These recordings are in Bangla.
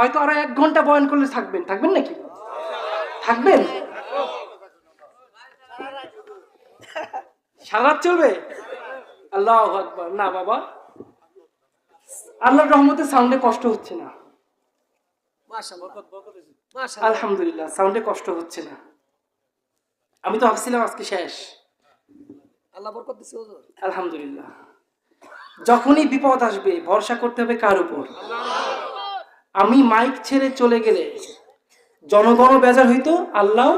হয়তো আরও এক ঘণ্টা বয়ান করলে থাকবেন। থাকবেন নাকি? থাকবেন? সারা চলবে? আল্লাহ আকবার। না বাবা। আল্লাহর রহমতে সাউন্ডে কষ্ট হচ্ছে না। আলহামদুলিল্লাহ সাউন্ডে কষ্ট হচ্ছে না। আমি তো ভাবছিলাম আজকে শেষ। আল্লাহ বরকত দিছে আলহামদুলিল্লাহ। যখনই বিপদ আসবে ভরসা করতে হবে কার উপর? আমি মাইক ছেড়ে চলে গেলে জনগণ বেজার হইতো, আল্লাহ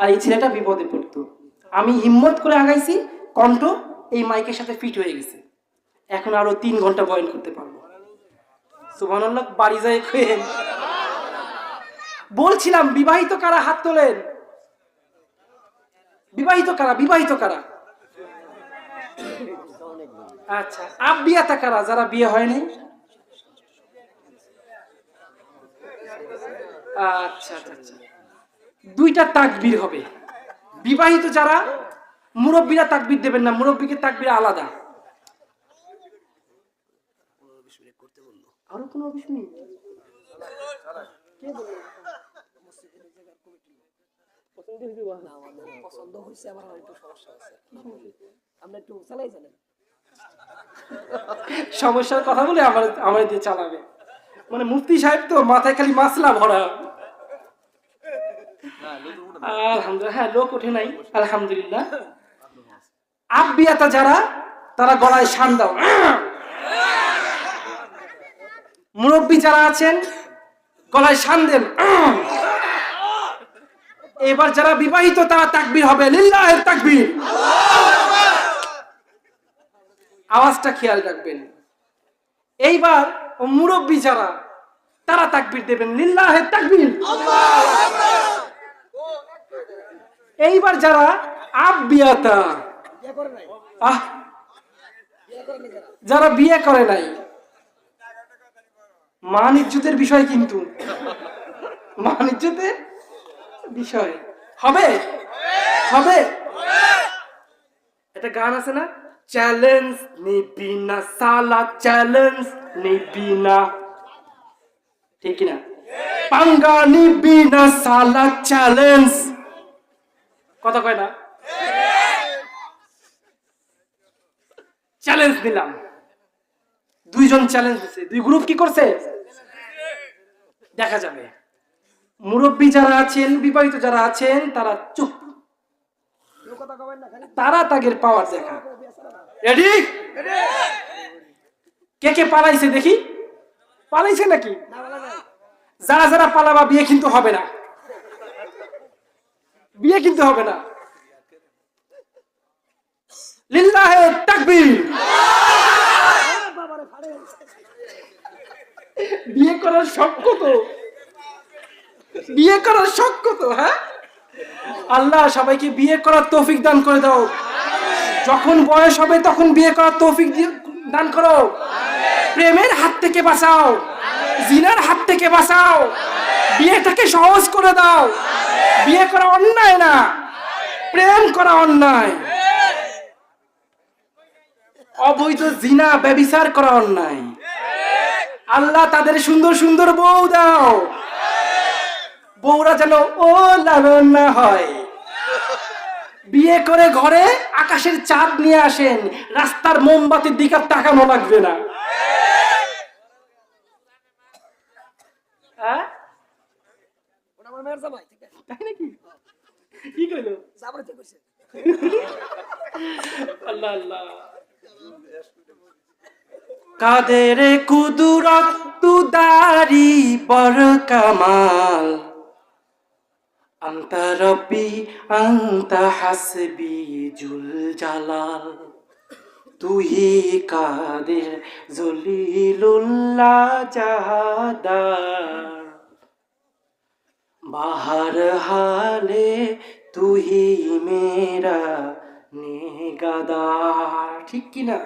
আর এই ছেলেটা বিপদে পড়তো। আমি হিম্মত করে আগাইছি, কণ্ঠ এই মাইকের সাথে ফিট হয়ে গেছে। এখন আরও তিন ঘণ্টা বয়ন করতে পারব। সুবহানাল্লাহ, বাড়ি যায় বলছিলাম, বিবাহিত কারা হাত তোলেন? বিবাহিত কারা বিবাহিত কারা? আচ্ছা আপ বিয়াতা কারা, যারা বিয়ে হয়নি আচ্ছা আচ্ছা আচ্ছা। দুইটা তাকবির হবে। বিবাহিত যারা, মুরব্বীরা তাকবির দেবেন না, মুরব্বীকে তাকবির আলাদা। আরও কোনো বিশ মিনিট না আমাদের পছন্দ আমার সমস্যা একটু সমস্যার কথা বলে আমার আমার দিয়ে চালাবে। মানে মুফতি সাহেব তো মাথায় খালি মাসলা ভরা। আলহামদুলিল্লাহ। হ্যাঁ লোক ওঠে নাই। আলহামদুলিল্লাহ। আব্বিয়াতা যারা, তারা গলায় শান দাও। মুরব্বী যারা আছেন, গলায় শান দেন। এবার যারা বিবাহিত, তারা তাকবীর হবে। লিল্লাহের তাকবীর। আওয়াজটা খেয়াল রাখবেন। এইবার মুরব্বী যারা, তারা তাকবির দেবেন। লিল্লাহের তাকবীর। এইবার যারা নাই যারা বিয়ে করে নাই, মান ইজ্জতের বিষয় কিন্তু। মান ইজ্জতের বিষয়। হবে? হবে? একটা গান আছে না? চ্যালেঞ্জ নিবি না সালা, চ্যালেঞ্জ নিবি না। ঠিক না পাঙ্গা নিবি না সালা, চ্যালেঞ্জ কথা কয় না? চ্যালেঞ্জ দিলাম। দুইজন চ্যালেঞ্জ দিছে। দুই গ্রুপ কি করছে? দেখা যাবে। মুরব্বী যারা আছেন, বিবাহিত যারা আছেন, তারা চুপ। তারা তাগের পাওয়ার দেখা। রেডি কে কে পালাইছে দেখি? পালাইছে নাকি? যারা যারা পালাবা, বিয়ে কিন্তু হবে না। বিয়ে কিন্তু হবে না। লিল্লাহে তাকবীর। বিয়ে করার বিয়ে করার হ্যাঁ? আল্লাহ, সবাইকে বিয়ে করার তৌফিক দান করে দাও। যখন বয়স হবে, তখন বিয়ে করার তৌফিক দান করো। প্রেমের হাত থেকে বাঁচাও। জিনার হাত থেকে বাঁচাও। বিয়েটাকে সহজ করে দাও। বিয়ে করা অন্যায় না। প্রেম করা অন্যায়। অবৈধ জিনা, ব্যবিচার করা অন্যায়। আল্লাহ তাদের সুন্দর সুন্দর বউ দাও। বউরা যেন ও লালন হয়। বিয়ে করে ঘরে আকাশের চাঁদ নিয়ে আসেন। রাস্তার মোমবাতির দিকে তাকানো লাগবে না হ্যাঁ? ওটা আমার মেয়ের জামাই ঠিক আছে। তাই নাকি? কি কইলো? জামাই ঠিক কইছে আল্লাহ আল্লাহ। কাদের কুদুরত তুদারি বর কামাল। আন্তা রব্বি আন্তা হাসবি জুল জালাল। তুহি কাদের জলিলুল্লাহ জাহাদার। বাহার হালে তুহি মেরা নিগাদা ঠিক কিনা